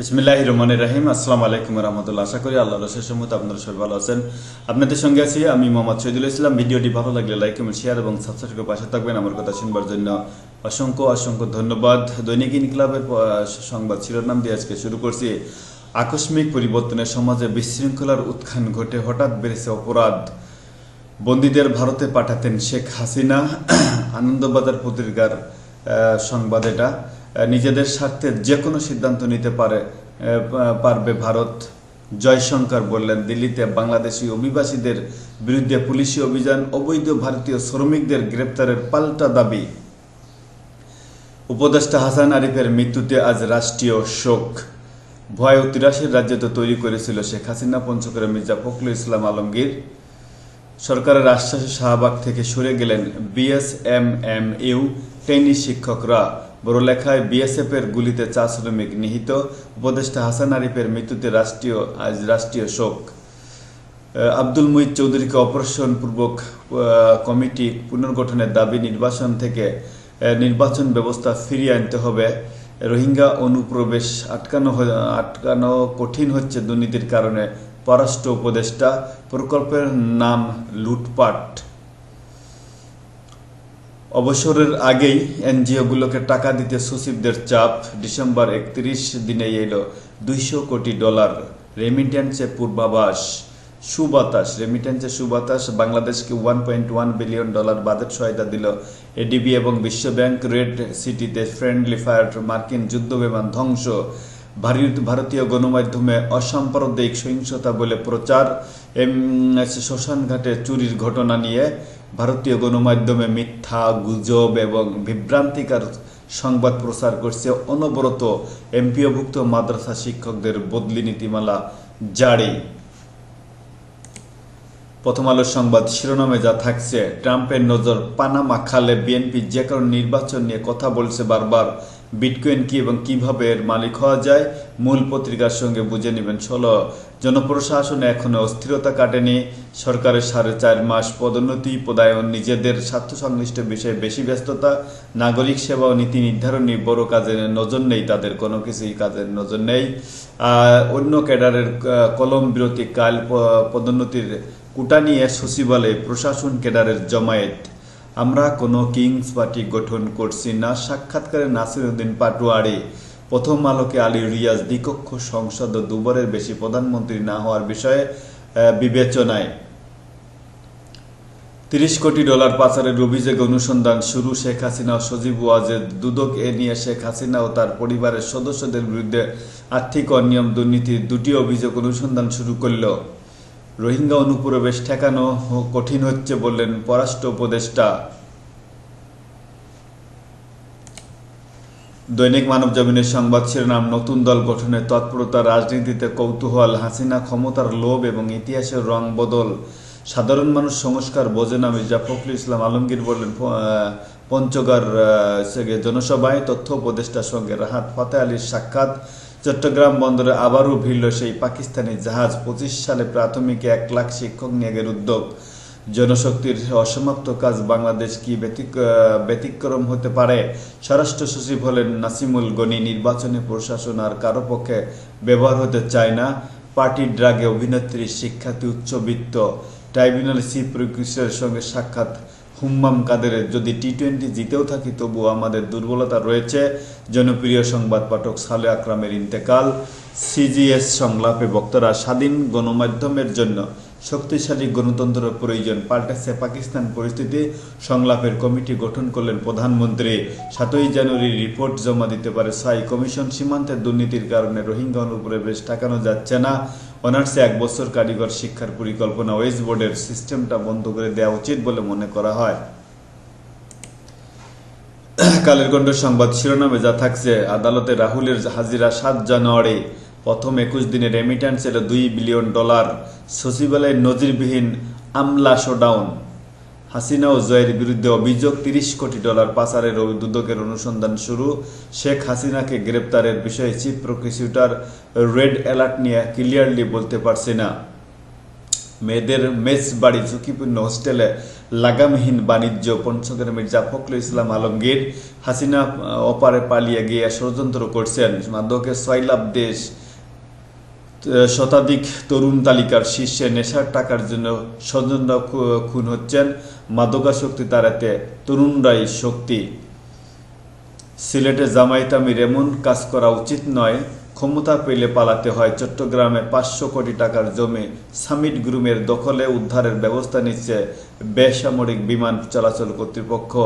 বিসমিল্লাহ রহমান রাহিম। আসসালামু আলাইকুম রহমতুল্লাহ। আশা করি আল্লাহ রসের সম্মত আপনারা সবাই ভালো আছেন। আপনাদের সঙ্গে আছি আমি মোহাম্মদ শহীদুল ইসলাম। ভিডিওটি ভালো লাগলে লাইক, কমেন্ট শেয়ার এবং সাবস্ক্রাইব পাশে থাকবেন। আমার কথা শুনবার জন্য অসংখ্য অসংখ্য ধন্যবাদ। দৈনিক ইনকলাবের সংবাদ শিরোনাম দিয়ে আজকে শুরু করছি। আকস্মিক পরিবর্তনের সমাজে বিশৃঙ্খলার উত্থান ঘটে, হঠাৎ বেড়েছে অপরাধ। বন্দীদের ভারতে পাঠাতেন শেখ হাসিনা। আনন্দবাজার পত্রিকার সংবাদ এটা। নিজেদের স্বার্থে যে কোনো সিদ্ধান্ত নিতে পারে পারবে ভারত। জয়শঙ্কর বললেন, দিল্লিতে বাংলাদেশি অভিবাসীদের বিরুদ্ধে পুলিশি অভিযান, অবৈধ ভারতীয় শ্রমিকদের গ্রেপ্তারের পাল্টা দাবি। উপদেষ্টা হাসান আরিফের মৃত্যুতে আজ রাষ্ট্রীয় শোক। ভয় ও তিরাশির রাজ্য তো তৈরি করেছিল শেখ হাসিনা পঞ্চকরে মির্জা ফখরুল ইসলাম আলমগীর। সরকারের আশ্বাসে শাহবাগ থেকে সরে গেলেন বিএসএম টেনিস শিক্ষকরা। বড়লেখায় বিএসএফ এর গুলিতে চা শ্রমিক নিহিত, উপদেষ্টা হাসান আরিফের মৃত্যুতে রাষ্ট্রীয়, আজ রাষ্ট্রীয় শোক। আব্দুল মুহিত চৌধুরীকে অপারেশন পূর্বক কমিটি পুনর্গঠনের দাবি নির্বাচন থেকে নির্বাচন ব্যবস্থা ফিরিয়ে আনতে হবে। রোহিঙ্গা অনুপ্রবেশ আটকানো আটকানো কঠিন হচ্ছে দুর্নীতির কারণে। পররাষ্ট্র উপদেষ্টা, প্রকল্পের নাম লুটপাট। অবসরের আগেই এনজিওগুলোকে টাকা দিতে সচিবদের চাপ ডিসেম্বর একত্রিশ দিনে এলো দুইশো কোটি ডলার রেমিটেন্সে পূর্বাভাস। সুবাতাস, রেমিটেন্সে সুবাতাস বাংলাদেশকে one point one billion dollar budget সহায়তা দিল। এডিবি এবং বিশ্বব্যাংক রেড সিটিতে ফ্রেন্ডলি ফায়ার মার্কিন যুদ্ধ বিমান ধ্বংস। ভারী- ভারতীয় গণমাধ্যমে অসাম্প্রদায়িক সহিংসতা বলে প্রচার। শ্মশানঘাটে চুরির ঘটনা নিয়ে ভারতীয় গণমাধ্যমে মিথ্যা, গুজব এবং বিভ্রান্তিকার সংবাদ প্রচার করছে অনবরত এমপিওভুক্ত মাদ্রাসা শিক্ষকদের বদলি নীতিমালা জারি। প্রথম আলো সংবাদ শিরোনামে যা থাকছে, ট্রাম্পের নজর পানামা খালে বিএনপি যে কারণ নির্বাচন নিয়ে কথা বলছে বারবার। বিটকয়েন কি এবং কীভাবে এর মালিক হওয়া যায়, মূল পত্রিকার সঙ্গে বুঝে নেবেন। ষোলো, জনপ্রশাসনে এখনও অস্থিরতা কাটেনি। সরকারের সাড়ে চার মাস পদোন্নতি, পদায়ন, নিজেদের স্বার্থ সংশ্লিষ্ট বিষয়ে বেশি ব্যস্ততা, নাগরিক সেবা ও নীতি নির্ধারণী বড় কাজে নজর নেই, তাদের কোনো কিছুই কাজের নজর নেই। অন্য ক্যাডারের কলম বিরতি কাল পদোন্নতির কুটা নিয়ে সচিবালয়ে প্রশাসন কেডারের জমায়েত। আমরা কোনো কিংস পার্টি গঠন করছি না। সাক্ষাৎকারে নাসিরুদ্দিন পাটোয়ারি, প্রথম আলোকে আলী রিয়াজ দ্বিকক্ষ সংসদ দুবারের বেশি প্রধানমন্ত্রী না হওয়ার বিষয়ে বিবেচনায়। তিরিশ কোটি ডলার পাচারের অভিযোগে অনুসন্ধান শুরু শেখ হাসিনা ও সজীব ওয়াজেদ। দুদক এ নিয়ে শেখ হাসিনা ও তার পরিবারের সদস্যদের বিরুদ্ধে আর্থিক অনিয়ম দুর্নীতির দুটি অভিযোগ অনুসন্ধান শুরু করল। রোহিঙ্গা অনুপ্রবেশ ঠেকানো কঠিন হচ্ছে বললেন পররাষ্ট্র উপদেষ্টা। দৈনিক মানব জমিনের সংবাদ শিরোনাম, নতুন দল গঠনের তৎপরতা, রাজনীতিতে কৌতূহল, হাসিনা ক্ষমতার লোভ এবং ইতিহাসের রং বদল, সাধারণ মানুষ সংস্কার, বোঝে না মির্জা ফখরুল ইসলাম আলমগীর বললেন পঞ্চগড় জনসভায় তথ্য উপদেষ্টার সঙ্গে রাহাত ফতে আলীর সাক্ষাৎ চট্টগ্রাম বন্দরে আবারও ভিড়ল সেই পাকিস্তানি জাহাজ। পঁচিশ সালে প্রাথমিকে এক লাখ শিক্ষক নিয়োগের উদ্যোগ। জনশক্তির অসমাপ্ত কাজ বাংলাদেশ কি ব্যতিক্রম হতে পারে? স্বরাষ্ট্র সচিব হলেন নাসিমুল গনি। নির্বাচনী প্রশাসন আর কারও পক্ষে ব্যবহার হতে চায় না। পার্টি ড্রাগে অভিনেত্রী শিক্ষার্থী উচ্চবিত্ত। ট্রাইব্যুনাল চিফ প্রকিউশনের সঙ্গে সাক্ষাৎ হুম্মাম কাদেরের যদি টি টোয়েন্টি জিতেও থাকি, তবুও আমাদের দুর্বলতা রয়েছে। জনপ্রিয় সংবাদ পাঠক সালে আকরামের ইন্তেকাল সিজিএস সংলাপে বক্তারা স্বাধীন গণমাধ্যমের জন্য শক্তিশালী গণতন্ত্রের প্রয়োজন পাল্টাচ্ছে পাকিস্তান পরিস্থিতি, সংলাপের কমিটি গঠন করলেন প্রধানমন্ত্রী। সাতই জানুয়ারি রিপোর্ট জমা দিতে পারে সাই কমিশন। সীমান্তের দুর্নীতির কারণে রোহিঙ্গা অনুপ্রবেশ ঠেকানো যাচ্ছে না। অনার্সে এক বছর কারিগর শিক্ষার পরিকল্পনা ওয়েস্ট বোর্ডের সিস্টেমটা বন্ধ করে দেওয়া উচিত বলে মনে করা হয়। কালের কণ্ঠ সংবাদ শিরোনামে যা থাকছে, আদালতে রাহুলের হাজিরা সাত জানুয়ারি। প্রথম একুশ দিনে রেমিট্যান্স এলো দুই বিলিয়ন ডলার সচিবালয়ের নজিরবিহীন আমলা শোডাউন হাসিনা ও জয়ের বিরুদ্ধে অভিযোগ তিরিশ কোটি ডলার পাচারের দুদকের অনুসন্ধান শুরু। শেখ হাসিনাকে গ্রেপ্তারের বিষয়ে চিফ প্রসিকিউটর রেড অ্যালার্ট নিয়ে ক্লিয়ারলি বলতে পারছে না। মেয়েদের মেস বাড়ি ঝুঁকিপূর্ণ হোস্টেলে লাগামহীন বাণিজ্য পঞ্চগড়ের মির্জা ফখরুল ইসলাম আলমগীর হাসিনা অপারে পালিয়ে গিয়ে ষড়যন্ত্র করছেন। মাদকের সয়লাভ দেশ শতাধিক তরুণ তালিকার শীর্ষে নেশার টাকার জন্য স্বজনরা খুন হচ্ছেন। মাদকাসক্তি তাড়াতে তরুণরাই শক্তি। সিলেটে জামায়াত আমির এমন কাজ করা উচিত নয়, ক্ষমতা পেলে পালাতে হয়। চট্টগ্রামে পাঁচশো কোটি টাকার জমি সামিট গ্রুমের দখলে উদ্ধারের ব্যবস্থা নিচ্ছে বেসামরিক বিমান চলাচল কর্তৃপক্ষ।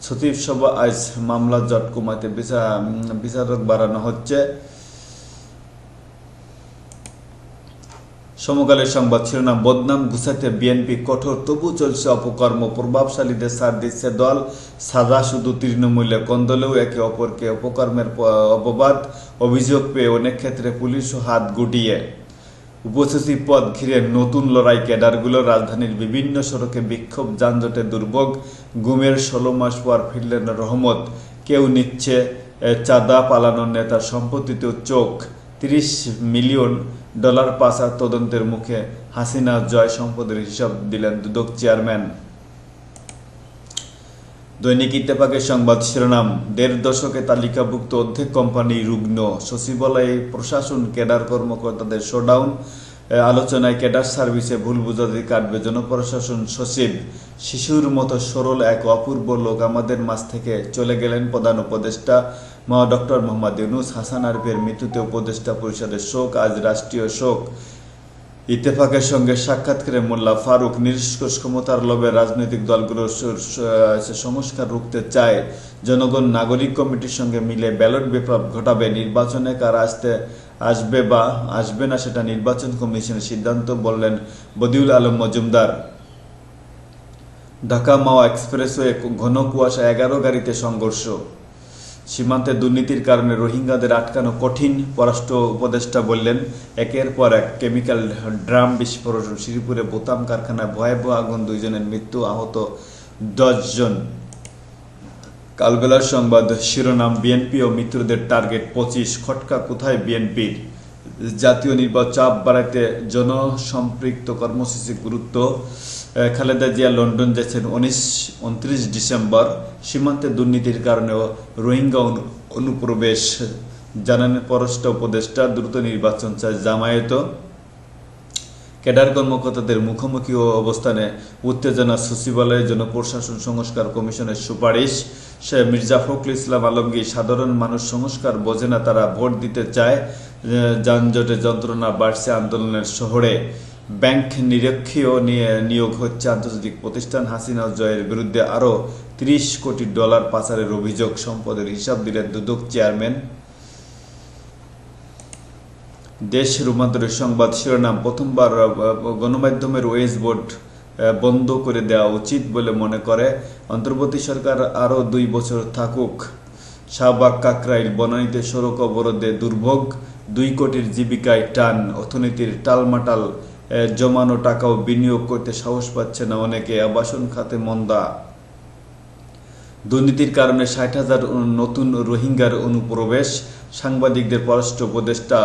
সচিব সভা আজ মামলা জট কমাতে বিচা- বিচারক বাড়ানো হচ্ছে। সমকালের সংবাদ শিরোনাম, বদনাম গুছাতে বিএনপি কঠোর, তবু চলছে অপকর্ম প্রভাবশালীদের সার দিচ্ছে দল, সাজা শুধু তৃণমূলে কন্দলেও একে অপরকে অপকর্মের অপবাদ, অভিযোগ পেয়ে অনেক ক্ষেত্রে পুলিশও হাত গুটিয়ে। উপসচিব পদ ঘিরে নতুন লড়াই ক্যাডারগুলো, রাজধানীর বিভিন্ন সড়কে বিক্ষোভ, যানজটে দুর্ভোগ, গুমের ষোলো মাস পর ফিরলেন রহমত। কেউ নিচ্ছে চাঁদা পালানোর নেতার সম্পত্তিতেও চোখ। তিরিশ মিলিয়ন ডলার পাচার তদন্তের মুখে হাসিনা জয় সম্পদের হিসাব দিলেন দুদক চেয়ারম্যান। দৈনিক ইত্তেফাকের সংবাদ শিরোনাম, দেড় দশকে তালিকাভুক্ত অর্ধেক কোম্পানি রুগ্ন, সচিবালয়ে প্রশাসন, ক্যাডার কর্মকর্তাদের শোডাউন আলোচনায় ক্যাডার সার্ভিসে ভুল বুঝাতে কাটবে জনপ্রশাসন সচিব। শিশুর মতো সরল এক অপূর্ব লোক আমাদের মাঝ থেকে চলে গেলেন প্রধান উপদেষ্টা ডক্টর মোহাম্মদ ইউনুস হাসান আরফের মৃত্যুতে উপদেষ্টা পরিষদের শোক, আজ রাষ্ট্রীয় শোক। ইত্তেফাকের সঙ্গে সাক্ষাৎকারে মোল্লা ফারুক নিষ্কর্ষ ক্ষমতার লোভে রাজনৈতিক স- সংস্কার রুখতে চায়। জনগণ নাগরিক কমিটির সঙ্গে মিলে ব্যালট বিপ্লব ঘটাবে, নির্বাচনে কারা আসতে আসবে বা আসবে না সেটা নির্বাচন কমিশনের সিদ্ধান্ত বললেন বদিউল আলম মজুমদার। ঢাকা মাওয়া এক্সপ্রেসওয়ে ঘন কুয়াশা এগারো গাড়িতে সংঘর্ষ। সীমান্তে দুর্নীতির কারণে রোহিঙ্গাদের আটকানো কঠিন পররাষ্ট্র উপদেষ্টা বললেন, একের পর এক কেমিক্যাল ড্রাম বিস্ফোরণ, শ্রীপুরে বোতাম কারখানায় ভয়াবহ আগুন, দুইজনের মৃত্যু আহত দশজন। কালবেলার সংবাদ শিরোনাম, বিএনপি ও মিত্রদের টার্গেট পঁচিশ, খটকা কোথায় বিএনপির? জাতীয় নির্বাচন চাপ বাড়াতে জনসম্পৃক্ত কর্মসূচি গুরুত্ব খালেদা জিয়া লন্ডন যাচ্ছেন উনিশ, উনত্রিশ ডিসেম্বর। সীমান্তে দুর্নীতির কারণেও রোহিঙ্গা অনুপ্রবেশ। জানান পররাষ্ট্র উপদেষ্টা, দ্রুত নির্বাচন চায় জামায়াত। ক্যাডার কর্মকর্তাদের মুখোমুখি অবস্থানে উত্তেজনা সচিবালয়ের জন্য প্রশাসন সংস্কার কমিশনের সুপারিশ। সে মির্জা ফখরুল ইসলাম আলমগীর, সাধারণ মানুষ সংস্কার বোঝে না, তারা ভোট দিতে চায়। যানজটে যন্ত্রণা বাড়ছে আন্দোলনের শহরে। ব্যাংক নিরক্ষীয় নিয়ে নিয়োগ হচ্ছে আন্তর্জাতিক প্রতিষ্ঠান হাসিনা জয়ের বিরুদ্ধে আরও তিরিশ কোটি ডলার পাচারের অভিযোগ। সম্পদের হিসাব দিলেন দুদক চেয়ারম্যান। দেশ রূপান্তরের সংবাদ শিরোনাম, প্রথমবার গণমাধ্যমের ওয়েজ বোর্ড বন্ধ করে দেওয়া উচিত বলে মনে করে অন্তর্বর্তী সরকার আরও দুই বছর থাকুক। শাহবাগ, কাকরাইল বনানীতে সড়ক অবরোধে দুর্ভোগ, দুই কোটির জীবিকায় টান, অর্থনীতির টালমাটাল জমানো টাকাও বিনিয়োগ করতে সাহস পাচ্ছে না অনেকে আবাসন খাতে মন্দা। দুর্নীতির কারণে ষাট হাজার নতুন রোহিঙ্গার অনুপ্রবেশ, সাংবাদিকদের পররাষ্ট্র উপদেষ্টা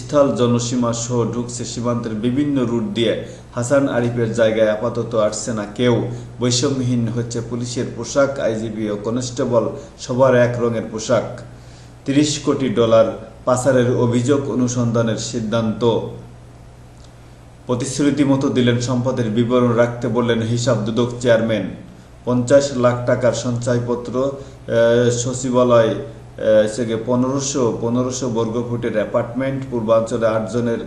স্থল জনসীমা সহ ঢুকছে সীমান্তের বিভিন্ন রুট দিয়ে। হাসান আরিফের জায়গায় আপাতত আসছে না কেউ। বৈষম্যহীন হচ্ছে পুলিশের পোশাক, আইজিপি ও কনস্টেবল সবার এক রঙের পোশাক। তিরিশ কোটি ডলার পাচারের অভিযোগ অনুসন্ধানের সিদ্ধান্ত। প্রতিশ্রুতি মতো দিলেন সম্পদের বিবরণ রাখতে বললেন হিসাব দুদক চেয়ারম্যান। পঞ্চাশ লাখ টাকার সঞ্চয়পত্র সচিবালয় থেকে পনেরোশো পনেরোশো বর্গফুটের অ্যাপার্টমেন্ট, পূর্বাঞ্চলে আটজনের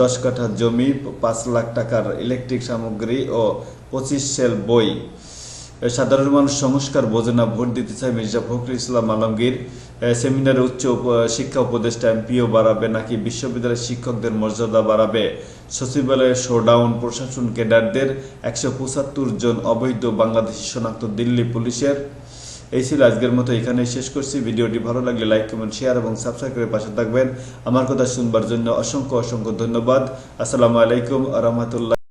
দশ কাঠা জমি, পাঁচ লাখ টাকার ইলেকট্রিক সামগ্রী ও পঁচিশ সেল বই। সাধারণ মানুষ সংস্কার বোঝে না, ভোট দিতে চায় মির্জা ফখরুল ইসলাম আলমগীর। সেমিনারে উচ্চ শিক্ষা উপদেষ্টা এমপিও বাড়াবে নাকি বিশ্ববিদ্যালয়ের শিক্ষকদের মর্যাদা বাড়াবে? সচিবালয়ে শোডাউন প্রশাসন ক্যাডারদের একশো পঁচাত্তর জন অবৈধ বাংলাদেশি শনাক্ত দিল্লি পুলিশের। এই ছিল আজকের মতো, এখানেই শেষ করছি। ভিডিওটি ভালো লাগলে লাইক, কমেন্ট, শেয়ার এবং সাবস্ক্রাইব করে পাশে থাকবেন। আমার কথা শুনবার জন্য অসংখ্য অসংখ্য ধন্যবাদ। আসসালামু আলাইকুম রহমতুল্লাহ।